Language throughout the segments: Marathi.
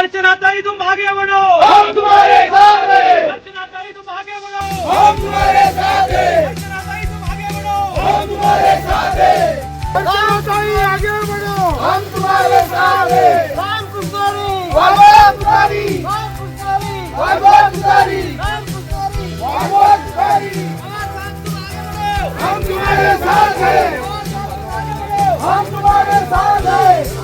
अर्चनाताई तुम आगे बढ़ो हम तुम्हारे साथ हैं। अर्चनाताई तुम आगे बढ़ो हम तुम्हारे साथ हैं। अर्चनाताई तुम आगे बढ़ो हम तुम्हारे साथ हैं। अर्चनाताई आगे बढ़ो। हम तुम्हारे साथ हैं। राम कुमारी भगवान तुम्हारी राम कुमारी भगवान तुम्हारी राम कुमारी भगवान तुम्हारी हम तुम्हारे साथ हैं। हम तुम्हारे साथ हैं।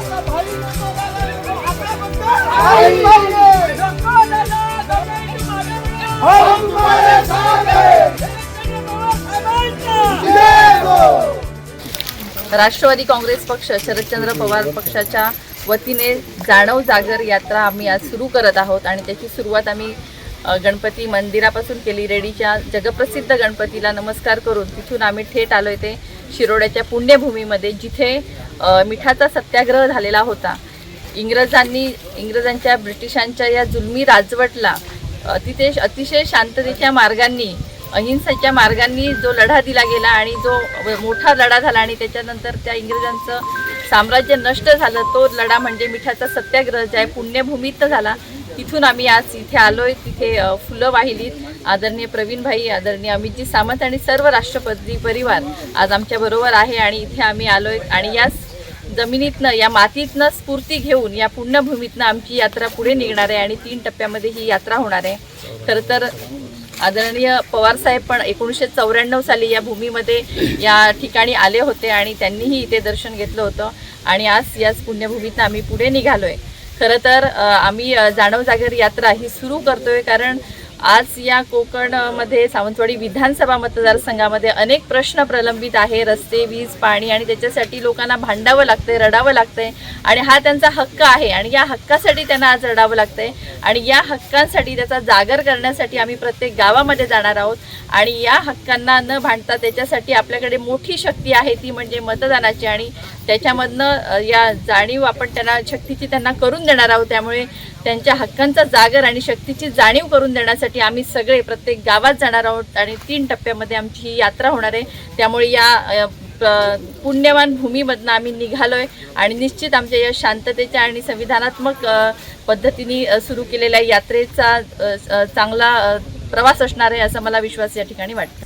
हम तुम्हारे साथ हैं राष्ट्रवादी काँग्रेस पक्ष शरदचंद्र पवार पक्षाच्या वतीने जाणव जागर यात्रा आम्ही आज सुरू करत आहोत आणि त्याची सुरुवात आम्ही गणपती मंदिरापासून केली. रेडीच्या जगप्रसिद्ध गणपतीला नमस्कार करून तिथून आम्ही थेट आलो ते शिरोड्याच्या पुण्यभूमीमध्ये जिथे मिठाचा सत्याग्रह झालेला होता. इंग्रजांनी इंग्रजांच्या ब्रिटिशांच्या या जुलमी राजवटला तिथे अतिशय शांततेच्या मार्गांनी अहिंसेच्या मार्गांनी जो लढा दिला गेला आणि जो मोठा लढा झाला आणि त्याच्यानंतर त्या इंग्रजांचं साम्राज्य नष्ट झालं तो लढा म्हणजे मिठाचा सत्याग्रह जे आहे पुण्यभूमीत झाला तिथून आम्ही आज इथे आलोय तिथे फुलं वाहिलीत. आदरणीय प्रवीण भाई आदरणीय अमितजी सामंत आणि सर्व राष्ट्रपती परिवार आज आमच्या बरोबर आहे आणि इथे आम्ही आलोय. आणि याच जमिनीतनं या मातीतनं स्फूर्ती घेऊन या पुण्यभूमीतनं आमची यात्रा पुढे निघणार आहे आणि तीन टप्प्यामध्ये ही यात्रा होणार आहे. खरं तर आदरणीय पवारसाहेब पण एकोणीसशे चौऱ्याण्णव साली या भूमीमध्ये या ठिकाणी आले होते आणि त्यांनीही इथे दर्शन घेतलं होतं. आणि आज याच पुण्यभूमीतनं आम्ही पुढे निघालोय. खरं तर आम्ही जाणव जागर यात्रा ही सुरू करतोय कारण आज या कोकणमध्ये सावंतवाडी विधानसभा मतदारसंघामध्ये अनेक प्रश्न प्रलंबित आहे. रस्ते वीज पाणी आणि त्याच्यासाठी लोकांना भांडावं लागतंय रडावं लागतंय. आणि हा त्यांचा हक्क आहे आणि या हक्कासाठी त्यांना आज रडावं लागतंय. आणि या हक्कांसाठी त्याचा जागर करण्यासाठी आम्ही प्रत्येक गावामध्ये जाणार आहोत. आणि या हक्कांना न भांडता त्याच्यासाठी आपल्याकडे मोठी शक्ती आहे ती म्हणजे मतदानाची. आणि त्याच्यामधनं या जाणीव आपण त्यांना शक्तीची त्यांना करून देणार आहोत. त्यामुळे त्यांच्या हक्कांचा जागर आणि शक्तीची जाणीव करून देण्यासाठी आम्ही सगळे प्रत्येक गावात जाणार आहोत आणि तीन टप्प्यामध्ये आमची ही यात्रा होणार आहे. त्यामुळे या पुण्यवान भूमीमधनं आम्ही निघालोय आणि निश्चित आमच्या या शांततेच्या आणि संविधानात्मक पद्धतीने सुरू केलेल्या यात्रेचा चांगला प्रवास असणार आहे असा मला विश्वास या ठिकाणी वाटतो.